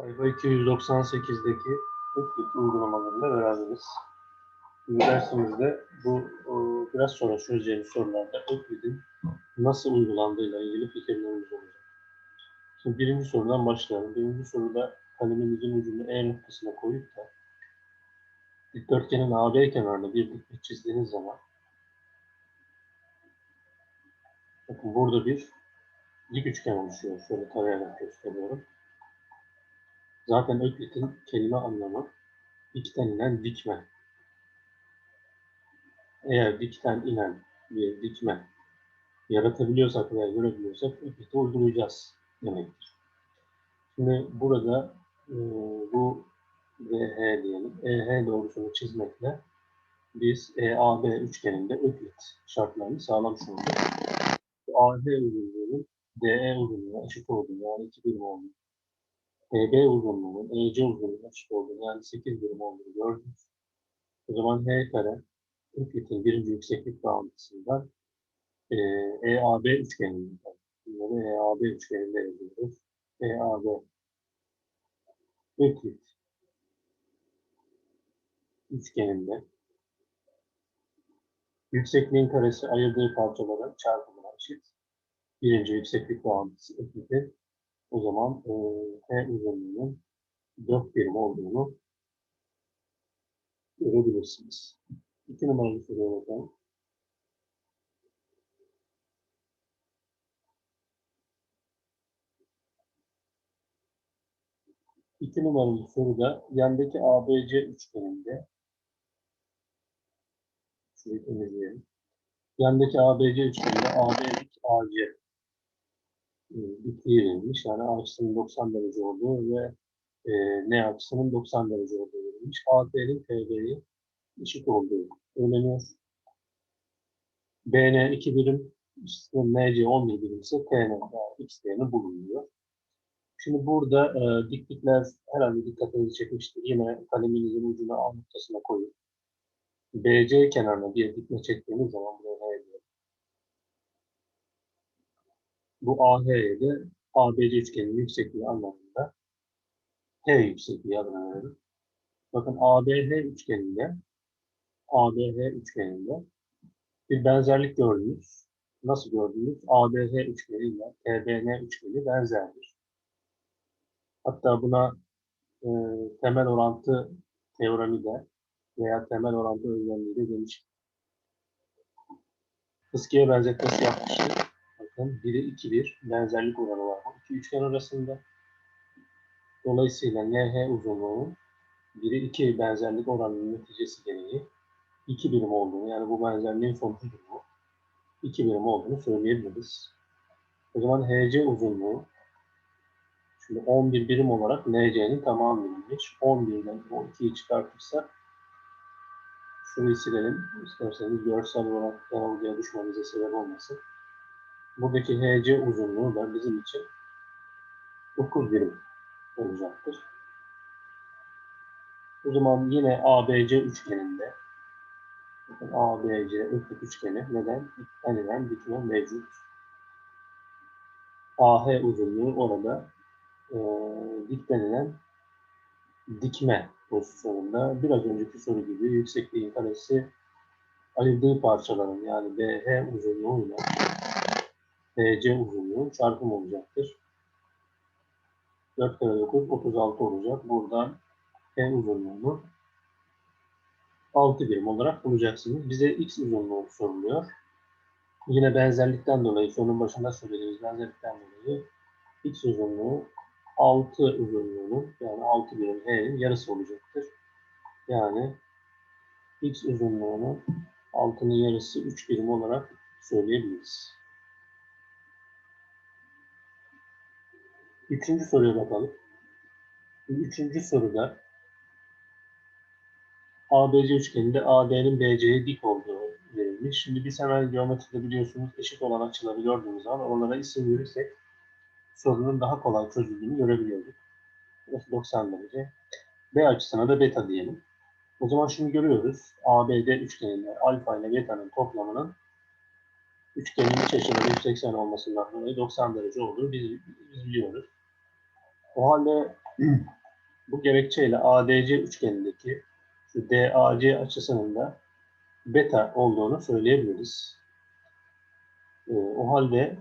Sayfa 298'deki Öklit uygulamalarıyla beraberiz. Dersimizde bu e, biraz sonra çözeceğimiz sorularda Öklit'in nasıl uygulandığıyla ilgili fikirlerimiz olacak. Şimdi birinci sorudan başlayalım. Birinci soruda kalemimizin ucunu E noktasına koyup da dikdörtgenin AB kenarına bir diklik çizdiğiniz zaman bakın burada bir dik üçgen oluşuyor. Şöyle tarayarak gösteriyorum. Zaten Öklit'in kelime anlamı dikten inen dikme. Eğer dikten inen bir dikme yaratabiliyorsak veya görebiliyorsak Öklit'e uygulayacağız demektir. Şimdi burada e, bu VH diyelim. EH doğrusunu çizmekle biz EAB üçgeninde Öklit şartlarını sağlamış olduk. AD uzunluğunun DE uzunluğuna eşit olduğunu yani 2 birim olduğunu TB uzunluğunun EC uzunluğuna eşit olduğunu yani 8 birim olduğunu gördük. O zaman H kare Öklit'in birinci yükseklik bağıntısından e, EAB üçgeninde bunları EAB üçgeninde yazıyoruz. EAB Öklit üçgeninde yüksekliğin karesi ayırdığı parçaların çarpımına eşit. Birinci yükseklik bağıntısı Öklit'in o zaman e, H uzunluğunun 4 birim olduğunu görebilirsiniz. İki numaralı soruya bakalım. İki numaralı soruda yandaki ABC üçgeninde şurayı temizleyelim. Yandaki ABC üçgeninde AB dik AC e, dikliği verilmiş. Yani açısının 90 derece olduğu ve e, N açısının 90 derece olduğu verilmiş. AT'nin TB'ye eşit olduğu söyleniyor. BN 2 birim, NC 11 birim ise TN yani X değerini bulunuyor. Şimdi burada e, diklikler herhalde dikkatinizi çekmiştir. Yine kaleminizin ucuna A noktasına koyup BC kenarına bir dikme çektiğiniz zaman buraya ne ediyor? Bu AH'ye de ABC üçgeninin yüksekliği anlamında H yüksekliği adını verelim. Bakın ABH üçgeninde ABH üçgeninde bir benzerlik gördünüz. Nasıl gördünüz? ABH üçgeni ile TBN üçgeni benzerdir. Hatta buna e, temel orantı teoremi de veya temel orantı özelliği de demiş. Fıskiye benzetmesi yapmıştık. Bakın 1'e 2 bir benzerlik oranı var. Bu iki üçgen arasında. Dolayısıyla NH uzunluğunun 1'e 2 benzerlik oranının neticesi gereği 2 birim olduğunu yani bu benzerliğin sonucudur bu. 2 birim olduğunu söyleyebiliriz. O zaman HC uzunluğu şimdi 11 birim olarak NC'nin tamamı bilinmiş. 11'den o 2'yi çıkartırsak şurayı silelim. İsterseniz görsel olarak yanılgıya düşmemize sebep olmasın. Buradaki HC uzunluğu da bizim için 9 birim olacaktır. O zaman yine ABC üçgeninde ABC öklit üçgeni neden? Dikten dikme mevcut. AH uzunluğu orada e, dikten dikme pozisyonunda biraz önceki soru gibi yüksekliğin karesi ayırdığı parçaların yani BH uzunluğuyla BC uzunluğu çarpım olacaktır. 4 kere 9 36 olacak. Buradan H uzunluğunu 6 birim olarak bulacaksınız. Bize X uzunluğu soruluyor. Yine benzerlikten dolayı, sorunun başında söylediğimiz benzerlikten dolayı X uzunluğu 6 uzunluğunun yani 6 birim H'nin yarısı olacaktır. Yani X uzunluğunun 6'nın yarısı 3 birim olarak söyleyebiliriz. Üçüncü soruya bakalım. Üçüncü soruda ABC üçgeninde AD'nin BC'ye dik olduğu verilmiş. Şimdi biz hemen geometride biliyorsunuz eşit olan açıları gördüğümüz zaman onlara isim verirsek sorunun daha kolay çözüldüğünü görebiliyorduk. Burası 90 derece. B açısına da beta diyelim. O zaman şimdi görüyoruz. ABD üçgeninde alfa ile beta'nın toplamının üçgenin iç açıları 180 olmasından dolayı 90 derece olduğunu biz, biz biliyoruz. O halde Bu gerekçeyle ADC üçgenindeki şu DAC açısının da beta olduğunu söyleyebiliriz. Ee, o halde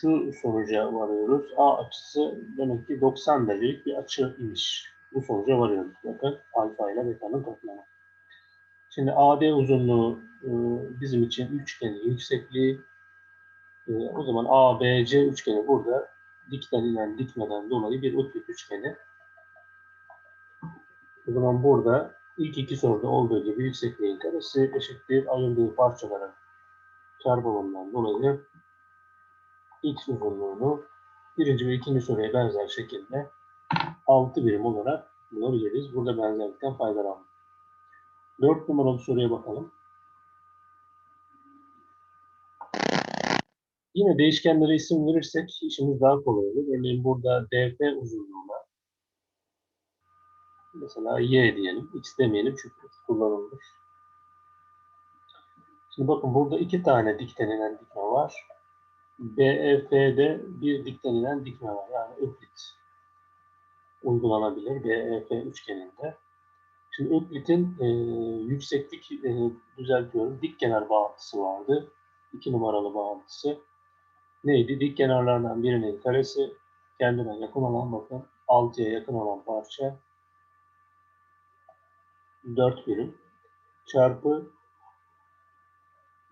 şu sonuca varıyoruz. A açısı demek ki 90 derecelik bir açı imiş. Bu sonuca varıyoruz. Bakın alfa ile beta'nın toplamı. Şimdi AD uzunluğu e, bizim için üçgenin yüksekliği. E, o zaman ABC üçgeni burada dikten inen dikmeden dolayı bir öklit üçgeni. O zaman burada ilk iki soruda olduğu gibi yüksekliğin karesi eşittir ayırdığı parçaların çarpımından dolayı x uzunluğunu birinci ve ikinci soruya benzer şekilde 6 birim olarak bulabiliriz. Burada benzerlikten faydalandık. 4 numaralı soruya bakalım. Yine değişkenlere isim verirsek işimiz daha kolay olur. Örneğin burada df uzunluğuna mesela y diyelim. x demeyelim çünkü kullanılmış. Şimdi bakın burada iki tane diklenilen dikme var. BEF'de bir diklenilen dikme var. Yani öklit uygulanabilir BEF üçgeninde. Şimdi öklitin e, yükseklik e, düzeltiyorum. Dik kenar bağıntısı vardı. İki numaralı bağıntısı. Neydi? Dik kenarlardan birinin karesi kendine yakın olan bakın 6'ya yakın olan parça 4 birim çarpı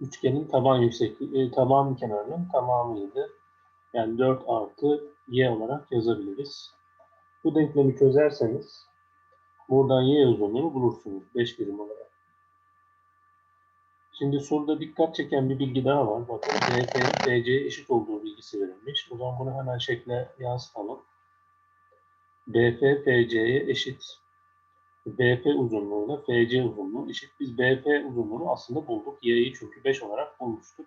üçgenin taban yüksekliği, e, taban kenarının tamamıydı. Yani 4 artı y olarak yazabiliriz. Bu denklemi çözerseniz buradan y uzunluğunu bulursunuz 5 birim olarak. Şimdi soruda dikkat çeken bir bilgi daha var. Bakın DF'nin DC'ye eşit olduğu bilgisi verilmiş. O zaman bunu hemen şekle yansıtalım. BF FC'ye eşit. BF uzunluğuyla FC uzunluğu eşit. Biz BF uzunluğunu aslında bulduk. Y'yi çünkü 5 olarak bulmuştuk.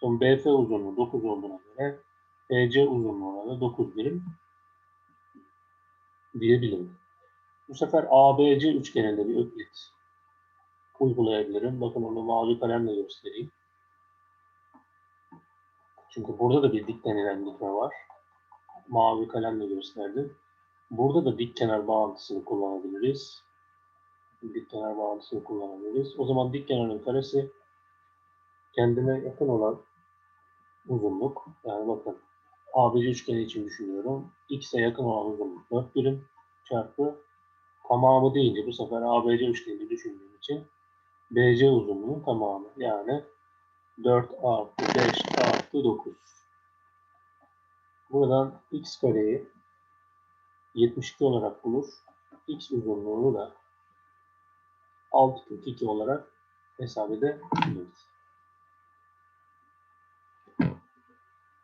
Sonra BF uzunluğu 9 olduğuna göre FC uzunluğuna da 9 birim diyebilirim. Bu sefer ABC üçgeninde bir öklit uygulayabilirim. Bakın onu mavi kalemle göstereyim. Çünkü burada da bir dik denilen dikme var. Mavi kalemle gösterdim. Burada da dik kenar bağıntısını kullanabiliriz. Dik kenar bağıntısını kullanabiliriz. O zaman dik kenarın karesi kendine yakın olan uzunluk. Yani bakın ABC üçgeni için düşünüyorum. X'e yakın olan uzunluk 4 birim çarpı tamamı deyince bu sefer ABC üçgenini düşündüğüm için BC uzunluğunun tamamı. Yani 4 artı 5 artı 9. Buradan x kareyi 72 olarak bulur. X uzunluğunu da 642 olarak hesap edebiliriz.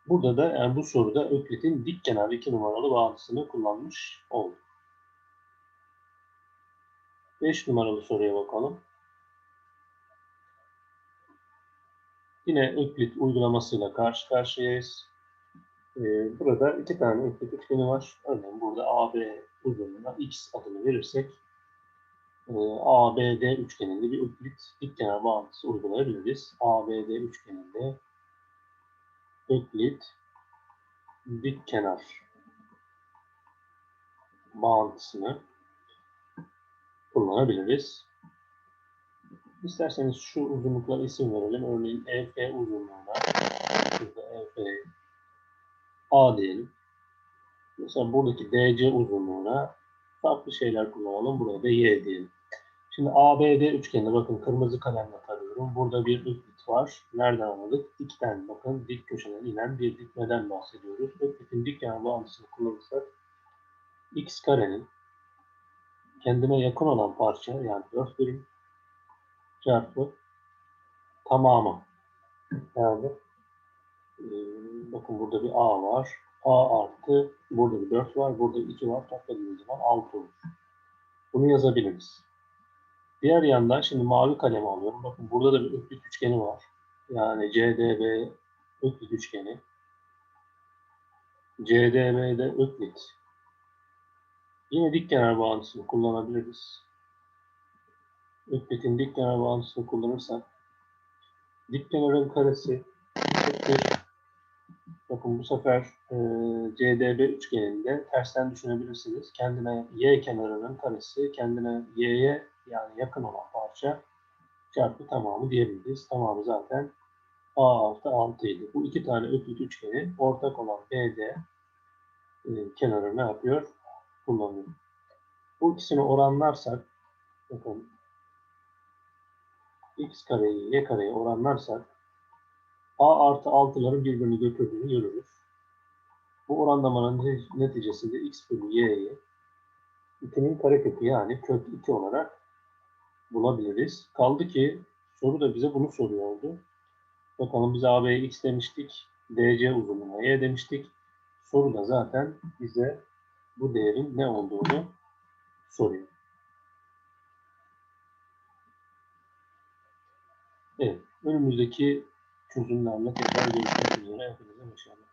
Burada da yani bu soruda Öklit'in dik kenar 2 numaralı bağıntısını kullanmış olduk. 5 numaralı soruya bakalım. Yine Öklit uygulamasıyla karşı karşıyayız. Ee, burada iki tane Öklit üçgeni var. Örneğin burada AB uzunluğuna x adını verirsek e, ABD üçgeninde bir Öklit dikkenar bağıntısı uygulayabiliriz. ABD üçgeninde Öklit dikkenar bağıntısını kullanabiliriz. İsterseniz şu uzunluklara isim verelim. Örneğin EF uzunluğuna şurada EF A diyelim. Mesela buradaki DC uzunluğuna farklı şeyler kullanalım. Buraya da Y diyelim. Şimdi ABD üçgenine bakın kırmızı kalemle tarıyorum. Burada bir öklit var. Nereden anladık? Dikten bakın dik köşeden inen bir dikmeden bahsediyoruz. Öklitin dik yan bağıntısını kullanırsak x karenin kendine yakın olan parça yani 4 birim çarpı tamamı. Yani e, bakın burada bir A var. A artı burada bir 4 var. Burada 2 var. Topladığımız zaman 6 olur. Bunu yazabiliriz. Diğer yandan şimdi mavi kalemi alıyorum. Bakın burada da bir öklit üçgeni var. Yani CDB öklit üçgeni. CDB'de öklit. Yine dik kenar bağıntısını kullanabiliriz. Öklit'in dik kenar bağıntısını kullanırsak dik kenarın karesi eşittir. Bakın bu sefer e, CDB üçgeninde tersten düşünebilirsiniz. Kendine y kenarının karesi, kendine y'ye yani yakın olan parça çarpı tamamı diyebiliriz. Tamamı zaten a artı 6 idi. Bu iki tane öklit üçgeni ortak olan BD e, kenarı ne yapıyor? Kullanıyor. Bu ikisini oranlarsak bakın x kareyi y kareyi oranlarsak a artı 6'ların birbirini götürdüğünü görürüz. Bu oranlamanın neti- neticesinde x bölü y'yi 2'nin karekökü yani kök 2 olarak bulabiliriz. Kaldı ki soru da bize bunu soruyordu. Bakalım biz AB'ye x demiştik. DC uzunluğuna y demiştik. Soru da zaten bize bu değerin ne olduğunu soruyor. Evet, önümüzdeki çözümlerle tekrar görüşmek üzere. Hepinize başarılar.